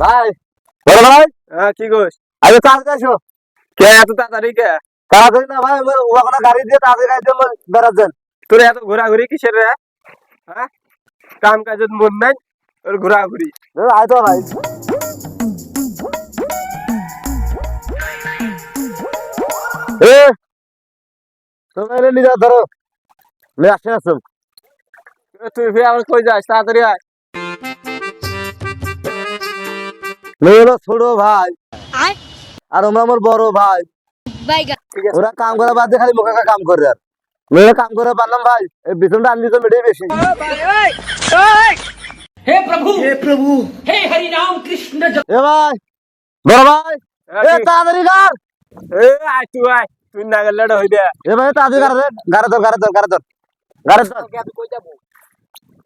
ভাই। বলো ভাই। হ্যাঁ কি গোস আগে তাড়াতাড়ি আসো কে এত তাড়াতাড়ি কে? তাড়াতাড়ি না ভাই আমার ওখানে গাড়ি দিয়ে তাড়াতাড়ি গাড়ি দিয়ে বেড়াচ্ছেন তোর এত ঘোরাঘুরি কিসের রে? হ্যাঁ? কাম কাজের মন নাই তোর ঘোরাঘুরি। আয় তো ভাই। এ তুমি এলে নিজে ধরো। লে আসছে আসছো তুই ফিরে আমার কই যাস? তাড়াতাড়ি আয়। মেয়েরা ছোট ভাই। আর ওমরা আমার বড় ভাই। ওরা কাম করা বাদ দিয়ে খালি মোকা কাম করে। আর মেয়েরা কাম করে পারলাম ভাই। বেতনটা আনবি তো মেটাই বেশি। হে প্রভু। হে প্রভু। হে হরি নাম কৃষ্ণ এ ভাই বড় ভাই। এ তাড়াতাড়ি কর। এ আয় তুই আয়। তুই নাগাল্লাড হই দে এ ভাই তাড়াতাড়ি কর। দে গারে ধর গারে ধর গারে ধর। গারে ধর। কই যাব?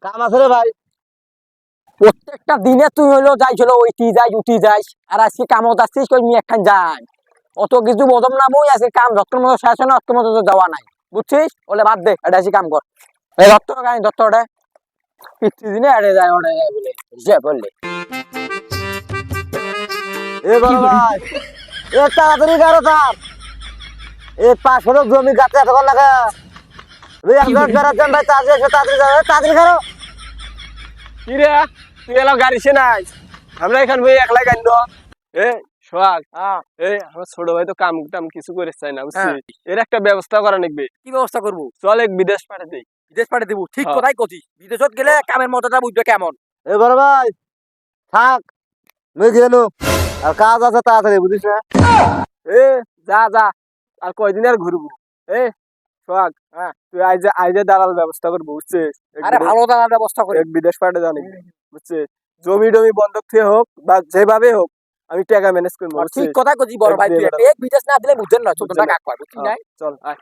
কাম আছে রে ভাই। প্রত্যেকটা দিনে তুই হলো যাইছিল ওইটি যাই উঠি যাইস আর আজকে কামত আসছিস কই মি একখান যাই। অত কিছু বদম না বই আজকে কাম যত্ন মতো শেষ হয় না অত মতো যাওয়া নাই। বুঝছিস? ওলে বাদ দে এটা কাম কর। এই দত্ত গাই দত্ত ওটা পিতৃ দিনে এড়ে যায় ওটা যায় বলে। হিসেব বললে। এ বড় ভাই এ তাড়াতাড়ি কর তার। এ লোক জমি গাছে এত কর লাগা। ওই একজন বেড়াচ্ছেন ভাই তাড়াতাড়ি এসে তাড়াতাড়ি যাও তাড়াতাড়ি করো কি রে? তুই এলাও গাড়ি সে নাই আমরা এখান বই একলাই গাইন এ সোহাগ এ আমার ছোট ভাই তো কাম টাম কিছু করে চাই না বুঝছিস? এর একটা ব্যবস্থা করা কি ব্যবস্থা করব? চল এক বিদেশ পাঠিয়ে দিব ঠিক হ্যাঁ। বিদেশত গেলে কামের মতটা বুঝবে কেমন। এ বড় ভাই থাক মুই গেল। আর কাজ আছে তাড়াতাড়ি বুঝিস না? এ যা যা। আর কয়দিন আর ঘুরবো? এ সোহাগ হ্যাঁ। তুই আইজে আইজে দালাল ব্যবস্থা করব বুঝছিস? আরে ভালো দানা ব্যবস্থা করে। এক বিদেশ পাঠে জানি বুঝছিস? জমি টমি বন্ধক থেকে হোক বা যেভাবে হোক আমি টাকা ম্যানেজ করব ঠিক কথা কইছি বড় ভাই তুই এক বিদেশ না দিলে বুঝছেন না ছোট টাকা। কাকবা বুঝছিস না? চল। আয়